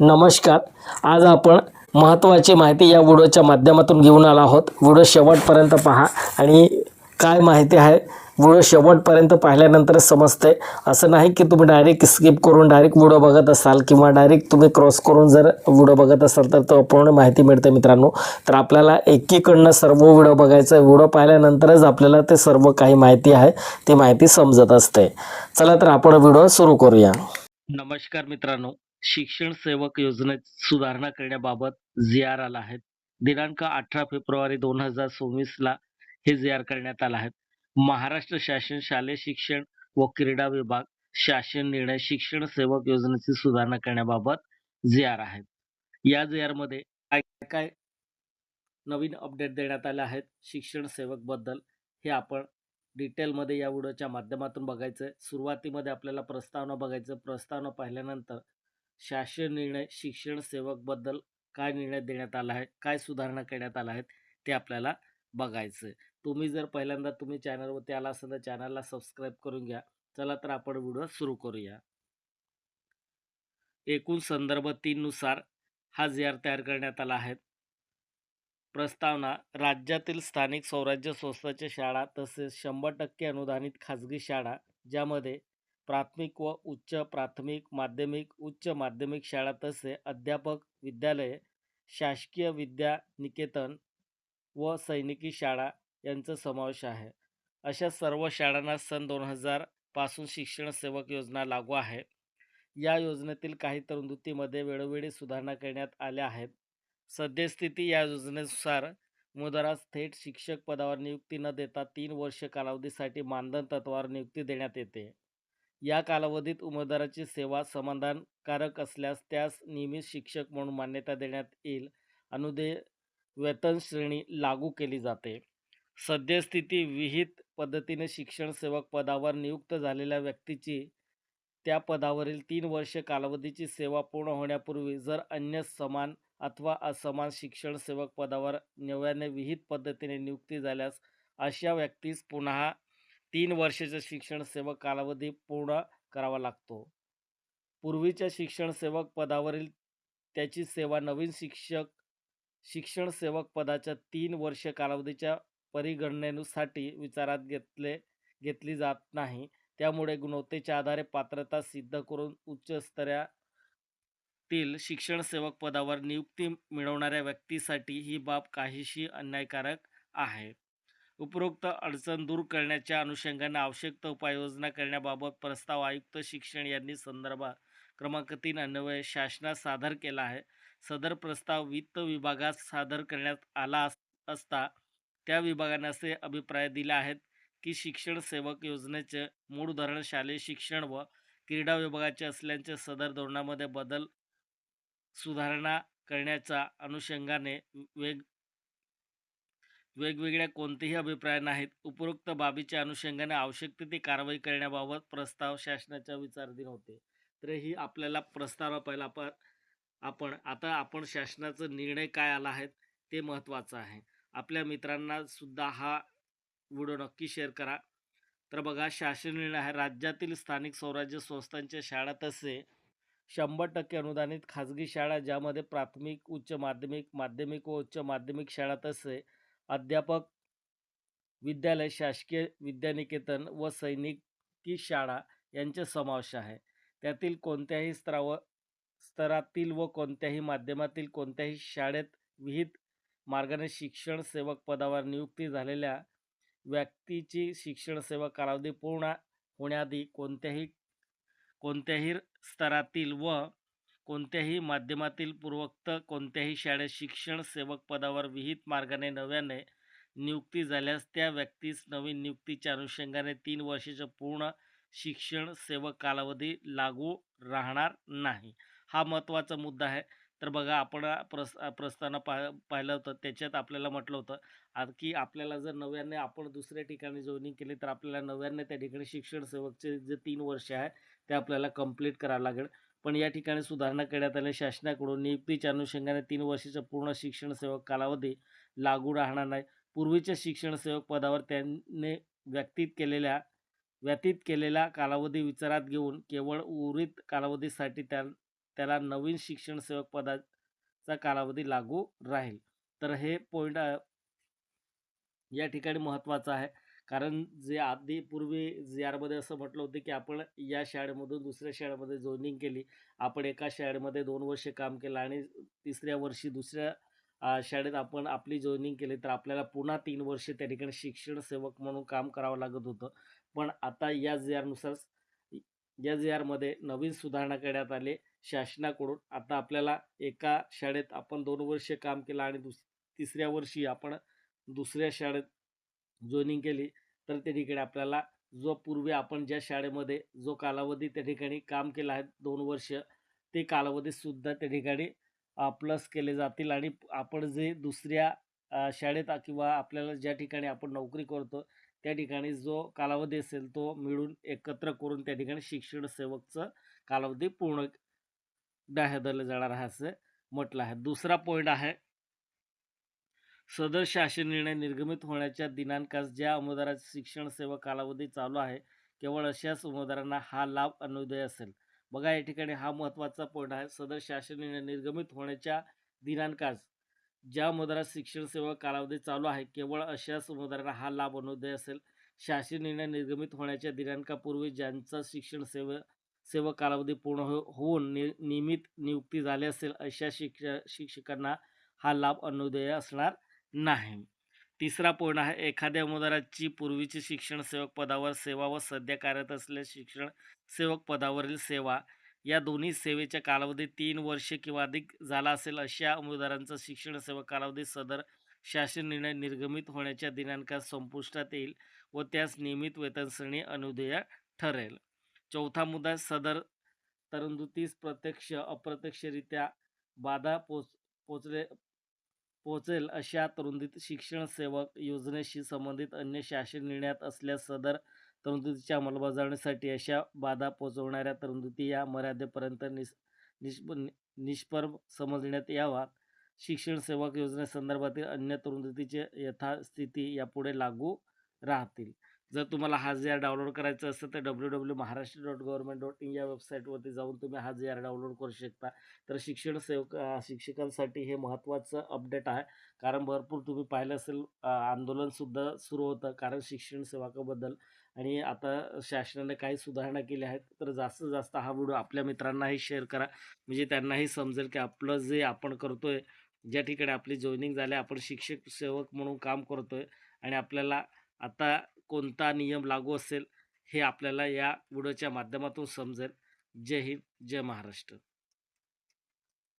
नमस्कार. आज आपण महत्त्वाची माहिती या व्हिडिओच्या माध्यमातून घेऊन आलो आहोत. व्हिडिओ शेवटपर्यंत पहा आणि काय माहिती आहे व्हिडिओ शेवटपर्यंत पाहिल्यानंतरच समजते असं नाही की तुम्ही डायरेक्ट स्किप करून डायरेक्ट व्हिडिओ बघत असाल किंवा डायरेक्ट तुम्ही क्रॉस करून जर व्हिडिओ बघत असाल तर तो पूर्ण माहिती मिळते मित्रांनो. तर आपल्याला एकीकडनं सर्व व्हिडिओ बघायचं व्हिडिओ पाहिल्यानंतरच आपल्याला ते सर्व काही माहिती आहे ती माहिती समजत असते. चला तर आपण व्हिडिओ सुरू करूया. नमस्कार मित्रांनो. शिक्षण सेवक योजनेत सुधारणा करण्याबाबत जी आर आला आहे. दिनांक अठरा फेब्रुवारी दोन हजार सव्वीसला हे जी आर करण्यात आला आहे. महाराष्ट्र शासन शालेय शिक्षण व क्रीडा विभाग शासन निर्णय शिक्षण सेवक योजनेची सुधारणा करण्याबाबत जी आर आहेत या जी आरमध्ये काय काय नवीन अपडेट देण्यात आले आहेत शिक्षण सेवकबद्दल हे आपण डिटेलमध्ये या व्हिडिओच्या माध्यमातून बघायचं आहे सुरुवातीमध्ये आपल्याला प्रस्तावना बघायचं. प्रस्तावना पाहिल्यानंतर शासन निर्णय शिक्षण सेवकबद्दल काय निर्णय देण्यात आला आहे काय सुधारणा करण्यात आल्या आहेत ते आपल्याला बघायचं तुम्ही जर पहिल्यांदा तुम्ही चॅनलवरती आला असाल तर चॅनलला सबस्क्राईब करून घ्या. चला तर आपण व्हिडिओ सुरू करूया. एकूण संदर्भ तीननुसार हा जी आर तयार करण्यात आला आहे. प्रस्तावना राज्यातील स्थानिक स्वराज्य संस्थाच्या शाळा तसेच शंभर टक्के अनुदानित खाजगी शाळा ज्यामध्ये प्राथमिक व उच्च प्राथमिक माध्यमिक उच्च माध्यमिक शाळा तसे अध्यापक विद्यालये शासकीय विद्या निकेतन व सैनिकी शाळा यांचा समावेश आहे. अशा सर्व शाळांना सन दोन हजारपासून शिक्षण सेवक योजना लागू आहे. या योजनेतील काही तरतुदीमध्ये वेळोवेळी सुधारणा करण्यात आल्या आहेत. सद्यस्थिती या योजनेनुसार मुदरास थेट शिक्षक पदावर नियुक्ती न देता तीन वर्ष कालावधीसाठी मानधन तत्वावर नियुक्ती देण्यात येते. या कालावधीत उमेदवाराची सेवा समाधानकारक असल्यास त्यास नियमित शिक्षक म्हणून मान्यता देण्यात येईल. अनुदे वेतन श्रेणी लागू केली जाते. सद्यस्थिती विहित पद्धतीने शिक्षण सेवक पदावर नियुक्त झालेल्या व्यक्तीची त्या पदावरील तीन वर्ष कालावधीची सेवा पूर्ण होण्यापूर्वी जर अन्य समान अथवा असमान शिक्षण सेवक पदावर नव्याने विहित पद्धतीने नियुक्ती झाल्यास अशा व्यक्तीस पुन्हा तीन वर्षाचा शिक्षण सेवक कालावधी पूर्ण करावा लागतो. पूर्वीच्या शिक्षण सेवक पदावरील त्याची सेवा नवीन शिक्षक शिक्षण सेवक पदाच्या तीन वर्ष कालावधीच्या परिगणनेसाठी विचारात घेतले घेतली जात नाही. त्यामुळे गुणवत्तेच्या आधारे पात्रता सिद्ध करून उच्च स्तरातील शिक्षण सेवक पदावर नियुक्ती मिळवणाऱ्या व्यक्तीसाठी ही बाब काहीशी अन्यायकारक आहे. उपरोक्त अडचण दूर करण्याच्या अनुषंगाने आवश्यक उपाययोजना करण्याबाबत प्रस्ताव आयुक्त शिक्षण यांनी संदर्भात क्रमांक तीन अन्वय शासनास सादर केला आहे. सदर प्रस्ताव वित्त विभागात सादर करण्यात आला अस- असता त्या विभागाने असे अभिप्राय दिले आहेत की शिक्षण सेवक योजनेचे मूळ धोरण शालेय शिक्षण व क्रीडा विभागाचे असल्याचे सदर धोरणामध्ये बदल सुधारणा करण्याच्या अनुषंगाने वेग वेगवेगळ्या कोणतेही अभिप्राय नाहीत. उपरोक्त बाबीच्या अनुषंगाने आवश्यक ती कारवाई करण्याबाबत प्रस्ताव शासनाच्या विचाराधीन होते. तर ही आपल्याला प्रस्ताव पहिला आपण आपण आता आपण शासनाचा निर्णय काय आला आहे ते महत्त्वाचं आहे. आपल्या मित्रांना सुद्धा हा व्हिडिओ नक्की शेअर करा. तर बघा शासन निर्णय आहे. राज्यातील स्थानिक स्वराज्य संस्थांच्या शाळा तसे शंभर टक्के अनुदानित खाजगी शाळा ज्यामध्ये प्राथमिक उच्च माध्यमिक माध्यमिक व उच्च माध्यमिक शाळा तसे अध्यापक विद्यालय शासकीय विद्यानिकेतन व सैनिकी शाळा यांचा समावेश आहे. त्यातील कोणत्याही स्तराव स्तरातील व कोणत्याही माध्यमातील कोणत्याही शाळेत विहित मार्गाने शिक्षण सेवक पदावर नियुक्ती झालेल्या व्यक्तीची शिक्षण सेवा कालावधी पूर्ण होण्याआधी कोणत्याही कोणत्याही स्तरातील व कोणत्याही माध्यमातील पूर्वोक्त कोणत्याही शाळेत शिक्षण सेवक पदावर विहित मार्गाने नव्याने नियुक्ती झाल्यास त्या व्यक्तीस नवीन नियुक्तीच्या अनुषंगाने तीन वर्षाचा पूर्ण शिक्षण सेवक कालावधी लागू राहणार नाही. हा महत्त्वाचा मुद्दा आहे. तर बघा आपण प्रस प्रस्ताना पा पाहिलं होतं. त्याच्यात आपल्याला म्हटलं होतं की आपल्याला जर नव्याने आपण दुसऱ्या ठिकाणी जॉईनिंग केली तर आपल्याला नव्याने त्या ठिकाणी शिक्षण सेवकचे जे तीन वर्ष आहे ते आपल्याला कंप्लीट करावं लागेल. पण या ठिकाणी सुधारणा करण्यात आल्या शासनाकडून नियुक्तीच्या अनुषंगाने तीन वर्षाचा पूर्ण शिक्षण सेवक कालावधी लागू राहणार नाही पूर्वीच्या शिक्षण सेवक पदावर त्यांनी व्यक्तीत केलेल्या व्यतीत केलेला कालावधी विचारात घेऊन केवळ उर्वरित कालावधीसाठी त्या त्याला नवीन शिक्षण सेवक पदाचा कालावधी लागू राहील. तर हे पॉइंट या ठिकाणी महत्त्वाचं आहे. कारण जे आधी पूर्वी जी-आरमध्ये असं म्हटलं होतं, की आपण या शाळेमधून दुसऱ्या शाळेमध्ये जॉईनिंग केली. आपण एका शाळेमध्ये दोन वर्ष काम केलं आणि तिसऱ्या वर्षी दुसऱ्या शाळेत आपण आपली जॉईनिंग केली, तर आपल्याला पुन्हा तीन वर्ष त्या ठिकाणी शिक्षण सेवक म्हणून काम करावं लागत होतं. पण आता या जे आरनुसार या जे आरमध्ये नवीन सुधारणा करण्यात आले शासनाकडून. आता आपल्याला एका शाळेत आपण दोन वर्ष काम केलं आणि दुस तिसऱ्या वर्षी आपण दुसऱ्या शाळेत जॉईनिंग केली, तर त्या ठिकाणी आपल्याला जो पूर्वी आपण ज्या शाळेमध्ये जो कालावधी त्या ठिकाणी काम केलं आहे दोन वर्ष, ते कालावधीसुद्धा त्या ठिकाणी प्लस केले जातील आणि आपण जे दुसऱ्या शाळेत किंवा आपल्याला ज्या ठिकाणी आपण नोकरी करतो, त्या ठिकाणी जो कालावधी असेल तो मिळून एकत्र करून त्या ठिकाणी शिक्षण सेवकचं कालावधी पूर्ण धरलं जाणार आहे असं म्हटलं आहे. दुसरा पॉईंट आहे सदर शासन निर्णय निर्गमित होण्याच्या दिनांकास ज्या उमेदवाराची शिक्षण सेवा कालावधी चालू आहे, केवळ अशाच उमेदवारांना हा लाभ अनुदय असेल. बघा या ठिकाणी हा महत्त्वाचा पॉईंट आहे. सदर शासन निर्णय निर्गमित होण्याच्या दिनांकास ज्या उमेदवाराचा शिक्षण सेवा कालावधी चालू आहे, केवळ अशाच उमेदवारांना हा लाभ अनुदय असेल. शासन निर्णय निर्गमित होण्याच्या दिनांकापूर्वी ज्यांचा शिक्षण सेवा सेवा कालावधी पूर्ण हो होऊन नि नियमित नियुक्ती झाली असेल, अशा शिक्ष शिक्षकांना हा लाभ अनुदय असणार नाही. तिसरा पॉइंट आहे एखाद्या उमेदवाराची पूर्वीची शिक्षण सेवक पदावर सेवा व सध्या कार्यरत असलेल्या शिक्षण सेवक पदावरील सेवा या दोन्ही सेवेच्या कालावधी तीन वर्षे किंवा अधिक झाला असेल, अशा उमेदवारांचा शिक्षण सेवक कालावधी सदर शासन निर्णय निर्गमित होण्याच्या दिनांकात संपुष्टात येईल व त्यास नियमित वेतनश्रेणी अनुदेय ठरेल. चौथा मुद्दा सदर तरंदुतीस प्रत्यक्ष, अप्रत्यक्षरित्या बाधा पोच पोचले पोहोचेल अशा तरुंदीत शिक्षण सेवक योजनेशी संबंधित अन्य शासन निर्णयात असल्यास सदर तरतुदीच्या अंमलबजावणीसाठी अशा बाधा पोहोचवणाऱ्या तरतुदी या मर्यादेपर्यंत निस निष्प निष्प्रभ समजण्यात यावा शिक्षण सेवक योजनेसंदर्भातील अन्य तरतुदीची यथास्थिती यापुढे लागू राहतील. जर तुम्हाला हा जे आर डाउनलोड करायचं असेल, तर W W Maharashtra dot government dot या वेबसाईटवरती जाऊन तुम्ही हा जे आर डाउनलोड करू शकता. तर शिक्षण सेवक शिक्षकांसाठी हे महत्त्वाचं अपडेट आहे. कारण भरपूर तुम्ही पाहिलं असेल आंदोलनसुद्धा सुरू होतं कारण शिक्षण सेवकाबद्दल आणि आता शासनाने काही सुधारणा केल्या आहेत. तर जास्तीत जास्त हा व्हिडिओ आपल्या मित्रांनाही शेअर करा. म्हणजे त्यांनाही समजेल, की आपलं जे आपण करतो आहे ज्या ठिकाणी आपली जॉईनिंग झाली, आपण शिक्षक सेवक म्हणून काम करतो आहे आणि आपल्याला आता कोणता नियम लागू असेल, हे आपल्याला या व्हिडिओच्या माध्यमातून समजेल. जय हिंद, जय महाराष्ट्र.